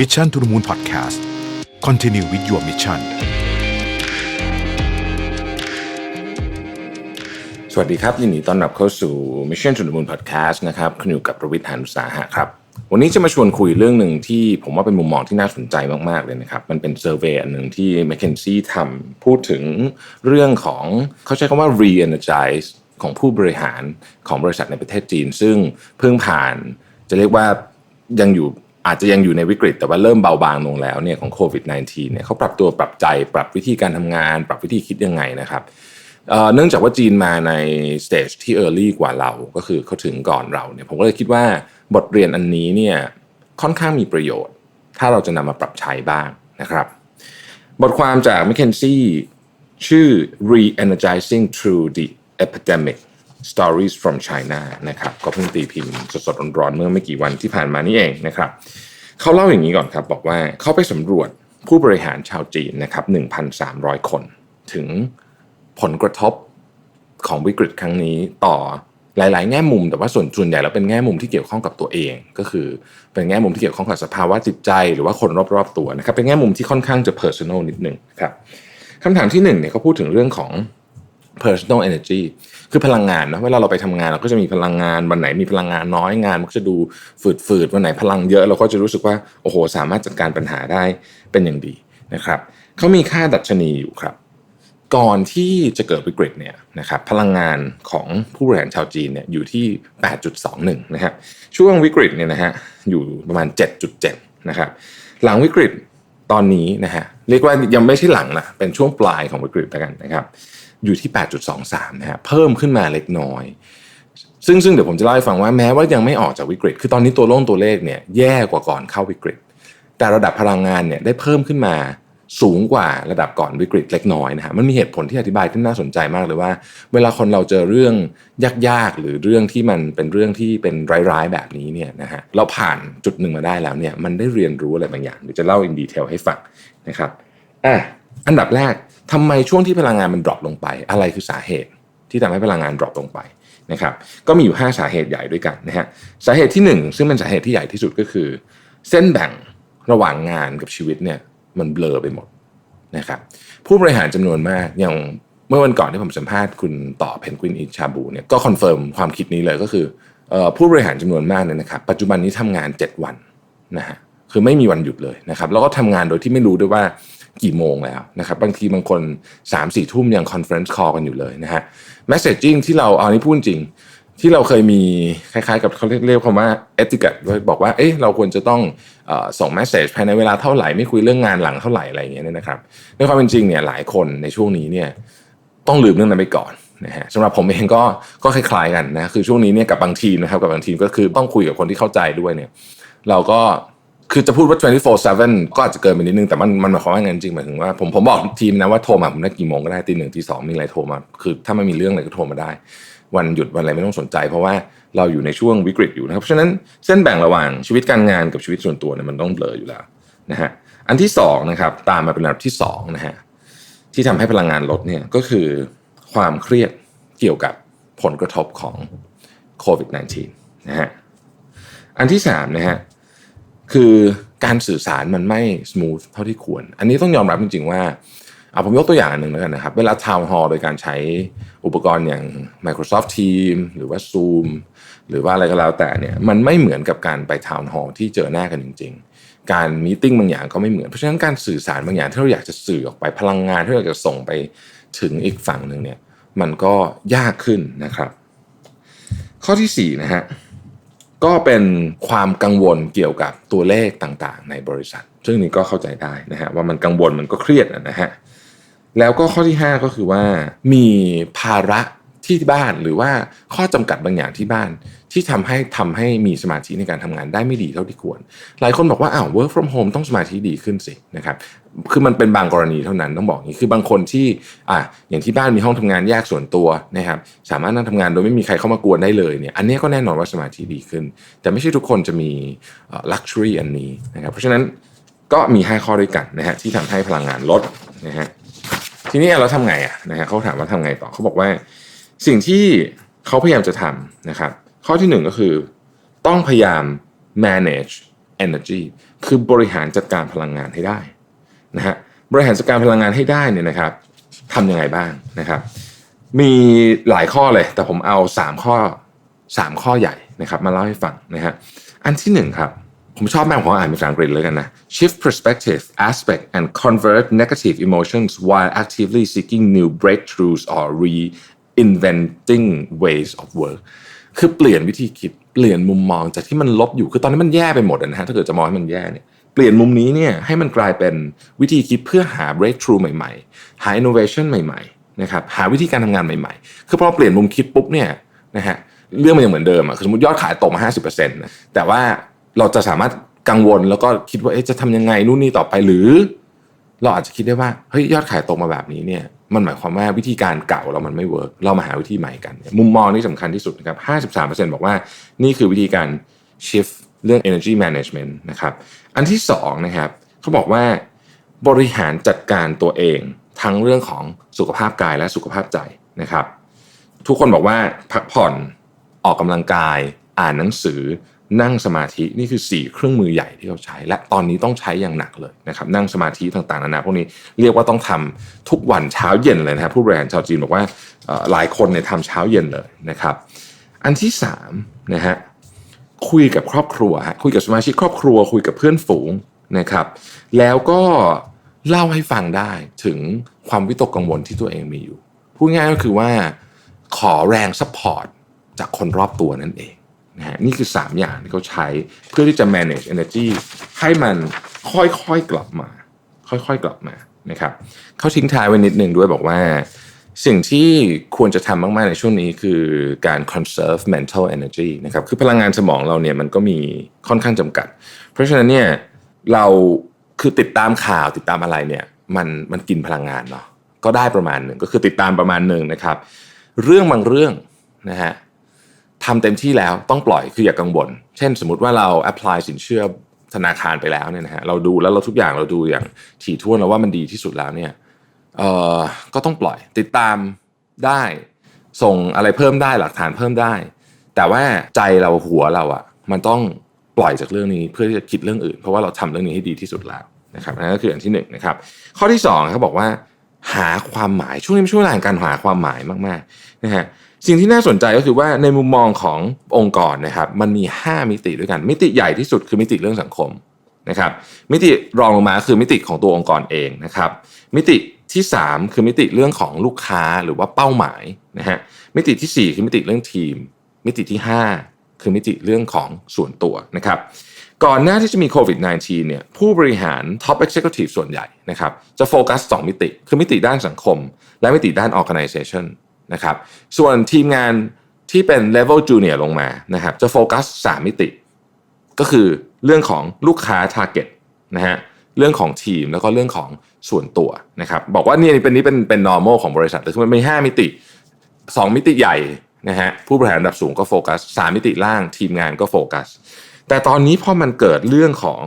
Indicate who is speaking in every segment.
Speaker 1: Mission to the Moon Podcast Continue with your mission
Speaker 2: สวัสดีครับยินดีต้อนรับเข้าสู่ Mission to the Moon Podcast นะครับคุณอยู่กับประวิทยานุสาหะครับ วันนี้จะมาชวนคุยเรื่องหนึ่งที่ผมว่าเป็นมุมมองที่น่าสนใจมาก ๆ เลยนะครับ มันเป็นเซอร์เวยอันหนึ่งที่ McKinsey ทำพูดถึงเรื่องของเขาใช้คำว่า re-energize ของผู้บริหารของบริษัทในประเทศจีน ซึ่งเพิ่งผ่านจะเรียกว่ายังอยู่ อาจจะยังอยู่ในวิกฤตแต่ว่าเริ่มเบาบางลงแล้วเนี่ยของโควิด -19 เนี่ยเขาปรับตัวปรับใจปรับวิธีการทำงาน ปรับวิธีคิดยังไงนะครับเนื่องจากว่าจีนมาในสเตจที่เออร์ลี่กว่าเราก็คือเขาถึงก่อนเราเนี่ยผมก็เลยคิดว่าบทเรียนอันนี้เนี่ยค่อนข้างมีประโยชน์ ถ้าเราจะนำมาปรับใช้บ้างนะครับ บทความจาก McKinsey ชื่อ Re-energizing through the epidemic stories from China นะครับก็เพิ่งตีพิมพ์สดๆร้อนๆเมื่อไม่กี่วันที่ผ่านมานี่เองนะครับเขาเล่าอย่างนี้ก่อนครับบอกว่าเขาไปสำรวจผู้บริหารชาวจีนนะครับ1,300 คน ถึงผลกระทบของวิกฤตครั้งนี้ต่อหลาย ๆ แง่มุมแต่ว่าส่วนส่วนใหญ่แล้วเป็นแง่มุมที่เกี่ยวข้องกับตัวเอง ก็คือเป็นแง่มุมที่เกี่ยวข้องกับสภาวะจิตใจ หรือว่าคนรอบๆตัวนะครับเป็นแง่มุมที่ค่อนข้างจะ personal นิดหนึ่งครับคำถามที่หนึ่งเนี่ยเขาพูดถึงเรื่องของ personal energy คือพลังงานนะเวลาเราไปทำงานเราก็จะมีพลังงานวันไหนมีพลังงานน้อยงาน มันก็จะดูฝืดๆวันไหนพลังเยอะเราก็จะรู้สึกว่าโอ้โห สามารถจัดการปัญหาได้เป็นอย่างดีนะครับเขามีค่าดัชนีอยู่ครับ ก่อนที่จะเกิดวิกฤตเนี่ยนะครับพลังงานของผู้บริหารชาวจีนเนี่ยอยู่ที่ 8.21นะฮะช่วงวิกฤตเนี่ยนะฮะอยู่ประมาณ 7.7นะครับหลังวิกฤตตอนนี้นะฮะเรียกว่ายังไม่ใช่หลังนะเป็นช่วงปลายของวิกฤตแล้วกันนะครับ อยู่ที่ 8.23 นะฮะเพิ่มขึ้นมาเล็กน้อย ซึ่งซึ่งเดี๋ยวผมจะเล่าให้ฟังว่าแม้ว่ายังไม่ออกจากวิกฤต คือตอนนี้ตัวโล่งตัวเลขเนี่ยแย่กว่าก่อนเข้าวิกฤต แต่ระดับพลังงานเนี่ยได้เพิ่มขึ้นมาสูงกว่าระดับก่อนวิกฤตเล็กน้อยนะฮะมันมีเหตุผลที่อธิบายที่น่าสนใจมากเลยว่า เวลาคนเราเจอเรื่องยากๆ หรือเรื่องที่มันเป็นเรื่องที่เป็นร้ายๆแบบนี้เนี่ยนะฮะเราผ่านจุดหนึ่งมาได้แล้วเนี่ยมันได้เรียนรู้อะไรบางอย่างเดี๋ยวจะเล่าอินดีเทลให้ฟังนะครับอะ อันดับแรกทำไมช่วงที่พลังงานมันดรอปลงไป อะไรคือสาเหตุที่ทำให้พลังงานดรอปลงไปนะครับก็มีอยู่ 5 สาเหตุใหญ่ด้วยกันนะฮะสาเหตุที่ 1 ซึ่งเป็นสาเหตุที่ใหญ่ที่สุดก็คือ เส้นแบ่งระหว่างงานกับชีวิตเนี่ยมันเบลอไปหมดนะครับผู้บริหารจำนวนมากอย่างเมื่อวันก่อนที่ผมสัมภาษณ์คุณต่อเพนกวินอิชาบูเนี่ยก็คอนเฟิร์มความคิดนี้เลยก็คือออผู้บริหารจำนวนมากเนี่ยนะครับปัจจุบันนี้ทำงาน 7 วันนะฮะคือไม่มีวันหยุดเลยนะครับแล้วก็ทำงานโดยที่ไม่รู้ด้วยว่า กี่โมงแล้วนะครับบางทีบางคน3 4ทุ่มยังคอนเฟรนซ์คอลกันอยู่เลยนะฮะแมสเซจจิ้งที่เราเอานี้พูดจริง ที่เราเคยมีคล้ายๆ กับเขาเรียกคำว่าเอติก e บอกว่าเอ๊ะเราควรจะต้องออส่งแมสเซจภายในเวลาเท่าไหร่ไม่คุยเรื่องงานหลังเท่าไหร่อะไรอย่างเงี้ยนะครับในความเป็นจริงเนี่ยหลายคนในช่วงนี้เนี่ยต้องลืมเรื่องนั้นไปก่อนนะฮะสำหรับผมเองก็ก็คล้ายๆกันนะคือช่วงนี้เนี่ยกับบางทีมนะครับกับบางทีมก็คือต้องคุยกับคนที่เข้าใจด้วยเนี่ย เราก็ คือจะพูดว่า 24/7 ก็อาจจะเกินไปนิดนึงแต่มันมันหมายความว่าไงจริงหมายถึงว่าผมผมบอกทีมนะว่าโทรมาผมได้กี่โมงก็ได้ตีหนึ่งตีสองมีอะไรโทรมาคือถ้าไม่มีเรื่องอะไรก็โทรมาได้ วันหยุดวันอะไรไม่ต้องสนใจ เพราะว่าเราอยู่ในช่วงวิกฤตอยู่นะครับเพราะฉะนั้นเส้นแบ่งระหว่างชีวิตการงานกับชีวิตส่วนตัวเนี่ยมันต้องเบลออยู่แล้วนะฮะอันที่สองนะครับตามมาเป็นอันดับที่สองนะฮะที่ทำให้พลังงานลดเนี่ยก็คือความเครียดเกี่ยวกับผลกระทบของโควิด -19 นะฮะอันที่สามนะฮะ คือการสื่อสารมันไม่ส o t h เท่าที่ควร อันนี้ต้องยอมรับจริงๆว่าเอาผมยกตัวอย่างอันหนึ่งแล้วกันนะครับ เวลาทาวน์ฮอลโดยการใช้อุปกรณ์อย่าง Microsoft Teams หรือว่า Zoom หรือว่าอะไรก็แล้วแต่เนี่ยมันไม่เหมือนกับการไปทาวน์ฮอลที่เจอหน้ากันจริง ๆ การมีติ้งบางอย่างก็ไม่เหมือน เพราะฉะนั้นการสื่อสารบางอย่างที่เราอยากจะสื่อออกไปพลังงานที่เราอยากจะส่งไปถึงอีกฝั่งหนึ่งเนี่ยมันก็ยากขึ้นนะครับ ข้อที่4นะฮะ ก็เป็นความกังวลเกี่ยวกับตัวเลขต่างๆ ในบริษัท ซึ่งนี้ก็เข้าใจได้นะฮะว่ามันกังวลมันก็เครียดนะฮะแล้วก็ข้อที่ 5 ก็คือว่ามีภาระที่บ้านหรือว่าข้อจำกัดบางอย่างที่บ้าน ที่ทำให้ทำให้มีสมาธิในการทำงานได้ไม่ดีเท่าที่ควร หลายคนบอกว่าอ้าว work from home ต้องสมาธิดีขึ้นสินะครับคือมันเป็นบางกรณีเท่านั้นต้องบอกงนี้คือบางคนที่อะอย่างที่บ้านมีห้องทำงานแยกส่วนตัวนะครับสามารถนั่งทำงานโดยไม่มีใครเข้ามากวนได้เลยเนี่ยอันนี้ก็แน่นอนว่าสมาธิดีขึ้น แต่ไม่ใช่ทุกคนจะมี luxury อันนี้นะครับเพราะฉะนั้นก็มี 5 ข้อด้วยกันนะฮะที่ทำให้พลังงานลดนะฮะทีนี้เราทำไงอะนะฮะเขาถามว่าทำไงต่อเขาบอกว่าสิ่งที่เขาพยายามจะทำนะครับ ข้อที่หนึ่งก็คือ ต้องพยายาม manage energy คือบริหารจัดการพลังงานให้ได้นะฮะบริหารจัดการพลังงานให้ได้เนี่ยนะครับทำยังไงบ้างนะครับ มีหลายข้อเลยแต่ผมเอา 3 ข้อ 3 ข้อใหญ่นะครับมาเล่าให้ฟังนะฮะอันที่หนึ่งครับ ผมชอบมากผมอ่านเป็นภาษาอังกฤษเลยกันนะ shift perspective aspect and convert negative emotions while actively seeking new breakthroughs or reinventing ways of work คือเปลี่ยนวิธีคิดเปลี่ยนมุมมองจากที่มันลบอยู่คือตอนนี้มันแย่ไปหมดนะฮะถ้าเกิดจะมองให้มันแย่เนี่ยเปลี่ยนมุมนี้เนี่ยให้มันกลายเป็นวิธีคิดเพื่อหา breakthrough ใหม่ๆ หา innovation ใหม่ๆนะครับหาวิธีการทำงานใหม่ๆ คือพอเปลี่ยนมุมคิดปุ๊บเนี่ยนะฮะเรื่องมันยังเหมือนเดิมอะคือสมมติยอดขายตกมา 50%นะแต่ว่าเราจะสามารถกังวลแล้วก็คิดว่าจะทำยังไงนู่นนี่ต่อไปหรือ เราอาจจะคิดได้ว่าเฮ้ยยอดขายตกมาแบบนี้เนี่ยมันหมายความว่าวิธีการเก่าเรามันไม่เวิร์กเรามาหาวิธีใหม่กัน มุมมองนี่สำคัญที่สุดนะครับ 53%บอกว่านี่คือวิธีการ shift เรื่อง energy management นะครับ อันที่สองนะครับเขาบอกว่าบริหารจัดการตัวเองทั้งเรื่องของสุขภาพกายและสุขภาพใจนะครับ ทุกคนบอกว่าพักผ่อนออกกำลังกาย อ่านหนังสือ นั่งสมาธินี่คือ 4 เครื่องมือใหญ่ที่เขาใช้ และตอนนี้ต้องใช้อย่างหนักเลยนะครับนั่งสมาธิต่างๆนานาพวกนี้เรียกว่าต้องทำทุกวันเช้าเย็นเลยนะครับผู้บริหารชาวจีนบอกว่าหลายคนเนี่ยทำเช้าเย็นเลยนะครับ อันที่3นะฮะคุยกับครอบครัวคุยกับสมาชิกครอบครัว คุยกับเพื่อนฝูงนะครับ แล้วก็เล่าให้ฟังได้ถึงความวิตกกังวลที่ตัวเองมีอยู่พูดง่ายก็คือว่าขอแรงซัพพอร์ตจากคนรอบตัวนั่นเอง นะฮะนี่คือ 3 อย่างที่เขาใช้เพื่อที่จะ manage energy ให้มันค่อยๆกลับมา ค่อยๆกลับมานะครับเขาทิ้งท้ายไว้นิดนึงด้วยบอกว่า สิ่งที่ควรจะทำมากๆในช่วงนี้คือการ conserve mental energy นะครับคือพลังงานสมองเราเนี่ยมันก็มีค่อนข้างจำกัด เพราะฉะนั้นเนี่ยเราคือติดตามข่าวติดตามอะไรเนี่ยมันมันกินพลังงานเนาะก็ได้ประมาณหนึ่งก็คือติดตามประมาณหนึ่งนะครับ เรื่องบางเรื่องนะฮะ ทำเต็มที่แล้วต้องปล่อยคืออย่ากังวล เช่น สมมติว่าเรา apply สินเชื่อธนาคารไปแล้วเนี่ยนะฮะเราดูแล้วเราทุกอย่างเราดูอย่างถี่ถ้วนแล้วว่ามันดีที่สุดแล้วเนี่ยเอ่อก็ต้องปล่อยติดตามได้ส่งอะไรเพิ่มได้หลักฐานเพิ่มได้ แต่ว่าใจเราหัวเราอะมันต้องปล่อยจากเรื่องนี้เพื่อที่จะคิดเรื่องอื่น เพราะว่าเราทำเรื่องนี้ให้ดีที่สุดแล้วนะครับนั่นก็คืออันที่หนึ่งนะครับข้อที่สองเขาบอกว่า หาความหมายช่วงนี้เป็นช่วงเวลาแห่งการหาความหมายมากๆนะฮะ สิ่งที่น่าสนใจก็คือว่าในมุมมองขององค์กรนะครับมันมี 5 มิติด้วยกัน มิติใหญ่ที่สุดคือมิติเรื่องสังคมนะครับมิติรองลงมาคือมิติของตัวองค์กรเองนะครับมิติที่ 3 คือมิติเรื่องของลูกค้าหรือว่าเป้าหมายนะฮะมิติทีสี่4 คือมิติเรื่องทีม มิติที่ 5 คือมิติเรื่องของส่วนตัวนะครับก่อนหน้าที่จะมีโควิด -19 เนี่ยผู้บริหาร Top Executive ส่วนใหญ่นะครับจะโฟกัส 2 มิติ คือมิติด้านสังคม และมิติด้าน Organization นะครับส่วนทีมงานที่เป็น Level Junior ลงมานะครับจะโฟกัส 3 มิติ ก็คือเรื่องของลูกค้า Target นะฮะเรื่องของทีมแล้วก็เรื่องของส่วนตัวนะครับบอกว่านี่เป็นนี้เป็นเป็น normal ของบริษัทแต่คือมันมี 5 มิติ 2 มิติใหญ่นะฮะผู้บริหารระดับสูงก็โฟกัส 3 มิติล่างทีมงานก็โฟกัส แต่ตอนนี้พอมันเกิดเรื่องของ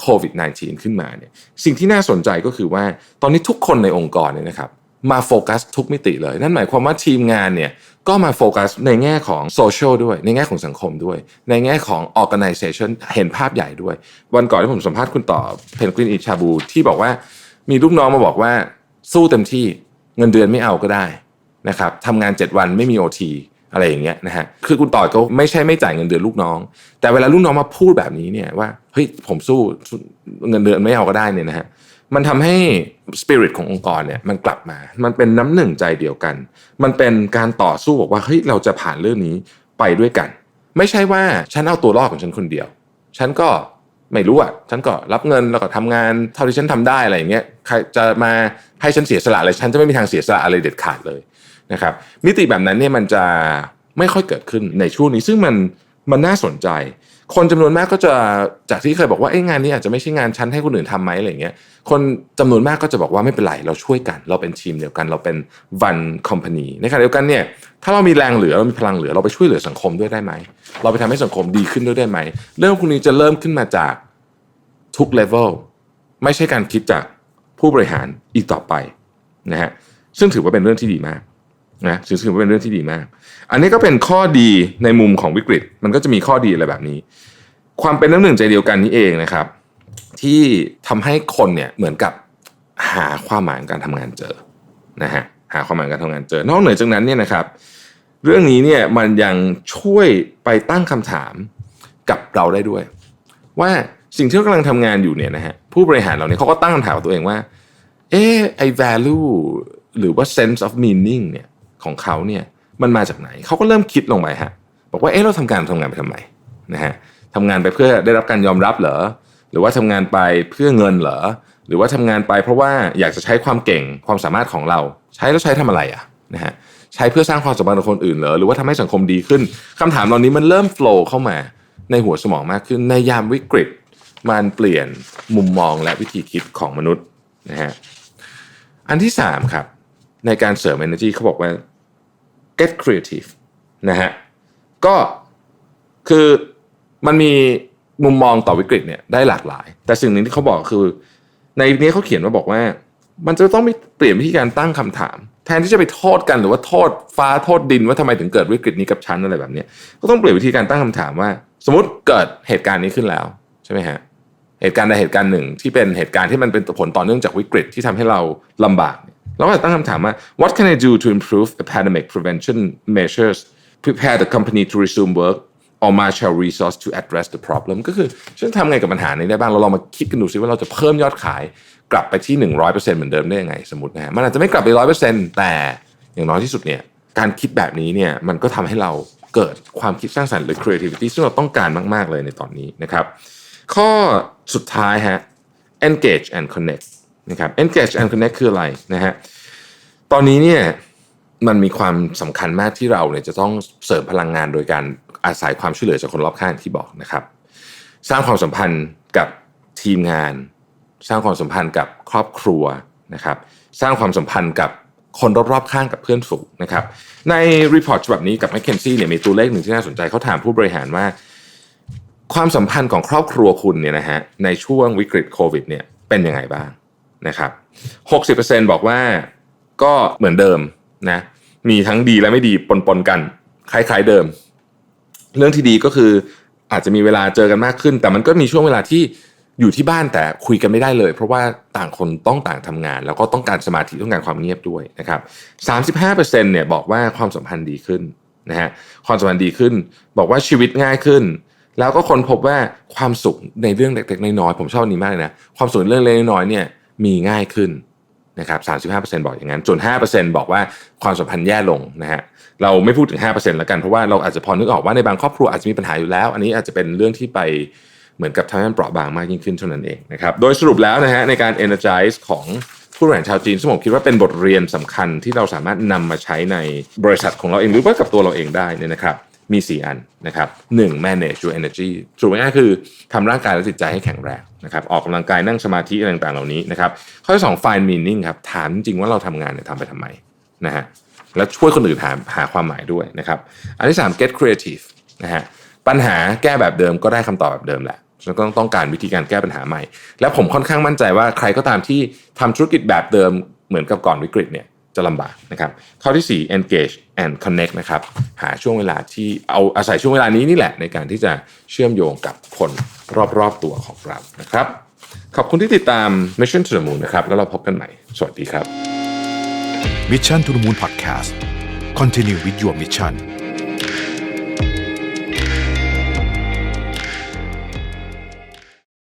Speaker 2: โควิด -19 ขึ้นมาเนี่ยสิ่งที่น่าสนใจก็คือว่าตอนนี้ทุกคนในองค์กรเนี่ยนะครับ มาโฟกัสทุกมิติเลย นั่นหมายความว่าทีมงานเนี่ยก็มาโฟกัสในแง่ของโซเชียลด้วย ในแง่ของสังคมด้วย ในแง่ของ organization เห็นภาพใหญ่ด้วย วันก่อนที่ผมสัมภาษณ์คุณต่อเพนกวินอิชาบูที่บอกว่ามีลูกน้องมาบอกว่าสู้เต็มที่เงินเดือนไม่เอาก็ได้นะครับทำงาน 7 วันไม่มี OT อะไรอย่างเงี้ยนะฮะคือคุณต่อก็ไม่ใช่ไม่จ่ายเงินเดือนลูกน้อง แต่เวลาลูกน้องมาพูดแบบนี้เนี่ยว่าเฮ้ยผมสู้เงินเดือนไม่เอาก็ได้เนี่ยนะฮะ มันทำให้สปิริตขององค์กรเนี่ยมันกลับมา มันเป็นน้ำหนึ่งใจเดียวกัน มันเป็นการต่อสู้บอกว่าเฮ้ยเราจะผ่านเรื่องนี้ไปด้วยกัน ไม่ใช่ว่าฉันเอาตัวรอดของฉันคนเดียว ฉันก็ไม่รู้อะ ฉันก็รับเงินแล้วก็ทำงานเท่าที่ฉันทำได้อะไรอย่างเงี้ย ใครจะมาให้ฉันเสียสละอะไร ฉันจะไม่มีทางเสียสละอะไรเด็ดขาดเลยนะครับ มิติแบบนั้นเนี่ยมันจะไม่ค่อยเกิดขึ้นในช่วงนี้ ซึ่งมันมันน่าสนใจ คนจำนวนมากก็จะจากที่เคยบอกว่าไอ้งานนี้อาจจะไม่ใช่งานชั้นให้คนอื่นทำไหมอะไรเงี้ยคนจำนวนมากก็จะบอกว่าไม่เป็นไรเราช่วยกัน เราเป็นทีมเดียวกัน เราเป็น one company ในขณะเดียวกันเนี่ยถ้าเรามีแรงเหลือเรามีพลังเหลือเราไปช่วยเหลือสังคมด้วยได้ไหมเราไปทำให้สังคมดีขึ้นด้วยได้ไหมเรื่องพวกนี้จะเริ่มขึ้นมาจากทุก level ไม่ใช่การคิดจากผู้บริหารอีกต่อไปนะฮะซึ่งถือว่าเป็นเรื่องที่ดีมาก นะซึ่งถือว่าเป็นเรื่องที่ดีมาก อันนี้ก็เป็นข้อดีในมุมของวิกฤต มันก็จะมีข้อดีอะไรแบบนี้ ความเป็นน้ำหนึ่งใจเดียวกันนี้เองนะครับ ที่ทำให้คนเนี่ยเหมือนกับหาความหมายการทำงานเจอนะฮะหาความหมายการทำงานเจอ นอกเหนือจากนั้นเนี่ยนะครับ เรื่องนี้เนี่ยมันยังช่วยไปตั้งคำถามกับเราได้ด้วย ว่าสิ่งที่เรากำลังทำงานอยู่เนี่ยนะฮะผู้บริหารเราเนี่ยเขาก็ตั้งคำถามกับตัวเองว่า เออไอ value หรือว่า sense of meaning เนี่ย ของเขาเนี่ยมันมาจากไหน เขาก็เริ่มคิดลงไปฮะบอกว่าเออเราทำการทำงานไปทำไมนะฮะทำงานไปเพื่อได้รับการยอมรับเหรอหรือว่าทำงานไปเพื่อเงินเหรอหรือว่าทำงานไปเพราะว่าอยากจะใช้ความเก่งความสามารถของเรา ใช้แล้วใช้ทำอะไรอะนะฮะใช้เพื่อสร้างความสัมพันธ์กับคนอื่นเหรอหรือว่าทำให้สังคมดีขึ้นคำถามเหล่านี้มันเริ่มโฟล์เข้ามาในหัวสมองมากขึ้นในยามวิกฤต มันเปลี่ยนมุมมองและวิธีคิดของมนุษย์นะฮะอันที่สามครับในการเสริม energy เขาบอกว่า get creative นะฮะก็คือมันมีมุมมองต่อวิกฤตเนี่ยได้หลากหลาย แต่สิ่งหนึ่งที่เขาบอกคือ ในนี้เขาเขียนว่าบอกว่า มันจะต้องมีเปลี่ยนวิธีการตั้งคำถาม แทนที่จะไปโทษกันหรือว่าโทษฟ้าโทษดินว่าทำไมถึงเกิดวิกฤตนี้กับฉันอะไรแบบนี้ก็ต้องเปลี่ยนวิธีการตั้งคำถามว่า สมมติเกิดเหตุการณ์นี้ขึ้นแล้วใช่ไหมฮะเหตุการณ์ใดเหตุการณ์หนึ่งที่เป็นเหตุการณ์ที่มันเป็นผลต่อเนื่องจากวิกฤตที่ทำให้เราลำบาก เราก็จะตั้งคำถามว่า what can I do to improve the pandemic prevention measures prepare the company to resume work or marshal resource to address the problem ก็คือฉันทำไงกับปัญหานี้ได้บ้าง เราลองมาคิดกันดูซิว่าเราจะเพิ่มยอดขายกลับไปที่ 100%เหมือนเดิมได้ยังไงสมมตินะฮะมันอาจจะไม่กลับไป 100%แต่อย่างน้อยที่สุดเนี่ยการคิดแบบนี้เนี่ยมันก็ทำให้เราเกิดความคิดสร้างสรรค์หรือ creativity ซึ่งเราต้องการมาก ๆ เลยในตอนนี้นะครับ ข้อสุดท้ายฮะ engage and connect นะครับ engage and connect คืออะไรนะฮะตอนนี้เนี่ยมันมีความสำคัญมากที่เราเนี่ยจะต้องเสริมพลังงานโดยการอาศัยความช่วยเหลือจากคนรอบข้างที่บอกนะครับ สร้างความสัมพันธ์กับทีมงาน สร้างความสัมพันธ์กับครอบครัวนะครับ สร้างความสัมพันธ์กับคนรอบๆข้างกับเพื่อนฝูงนะครับ ในรีพอร์ตฉบับนี้กับ m c k เคนซี่เนี่ยมีตัวเลขหนึ่งที่น่าสนใจเขาถามผู้บริหารว่า ความสัมพันธ์ของครอบครัวคุณเนี่ยนะฮะในช่วงวิกฤตโควิดเนี่ยเป็นยังไงบ้าง นะครับ60%บอกว่าก็เหมือนเดิมนะมีทั้งดีและไม่ดีปนๆกัน คล้ายๆเดิม เรื่องที่ดีก็คืออาจจะมีเวลาเจอกันมากขึ้น แต่มันก็มีช่วงเวลาที่อยู่ที่บ้านแต่คุยกันไม่ได้เลย เพราะว่าต่างคนต้องต่างทำงาน แล้วก็ต้องการสมาธิต้องการความเงียบด้วยนะครับ35%เนี่ยบอกว่าความสัมพันธ์ดีขึ้นนะฮะความสัมพันธ์ดีขึ้น บอกว่าชีวิตง่ายขึ้น แล้วก็คนพบว่าความสุขในเรื่องเล็กๆน้อยๆผมชอบนนี้มากเลยนะความสุขในเรื่องเล็กๆน้อยๆเนี่ย มีง่ายขึ้นนะครับ35%บอกอย่างนั้นส่วน5%บอกว่าความสัมพันธ์แย่ลงนะฮะเราไม่พูดถึง5%แล้วกันเพราะว่าเราอาจจะพอนึกออกว่าในบางครอบครัวอาจจะมีปัญหาอยู่แล้ว อันนี้อาจจะเป็นเรื่องที่ไปเหมือนกับทำให้มันเปราะบางมากยิ่งขึ้นเท่านั้นเองนะครับโดยสรุปแล้วนะฮะในการ energize ของผู้บริหารชาวจีนซึ่งผมคิดว่าเป็นบทเรียนสำคัญที่เราสามารถนำมาใช้ในบริษัทของเราเองหรือว่ากับตัวเราเองได้นี่นะครับ มี 4 อันนะครับ 1. manage your energy สรุปง่ายคือทำร่างกายและจิตใจให้แข็งแรงนะครับออกกำลังกายนั่งสมาธิอะไรต่างๆเหล่านี้นะครับข้อที่2 find meaning ครับถามจริงว่าเราทำงานเนี่ยทำไปทำไมนะฮะแล้วช่วยคนอื่นหาหาความหมายด้วยนะครับอันที่ 3 get creative นะฮะปัญหาแก้แบบเดิมก็ได้คำตอบแบบเดิมแหละฉันก็ต้องการวิธีการแก้ปัญหาใหม่ และผมค่อนข้างมั่นใจว่าใครก็ตามที่ทำธุรกิจแบบเดิมเหมือนกับก่อนวิกฤตเนี่ย จะลำบากนะครับข้อที่ 4 engage and connect นะครับหาช่วงเวลาที่เอาอาศัยช่วงเวลานี้นี่แหละในการที่จะเชื่อมโยงกับคนรอบๆตัวของเรานะครับ ขอบคุณที่ติดตาม Mission to the Moon นะครับแล้วเราพบกันใหม่ สวัสดีครับ
Speaker 1: Mission to the Moon Podcast Continue with your mission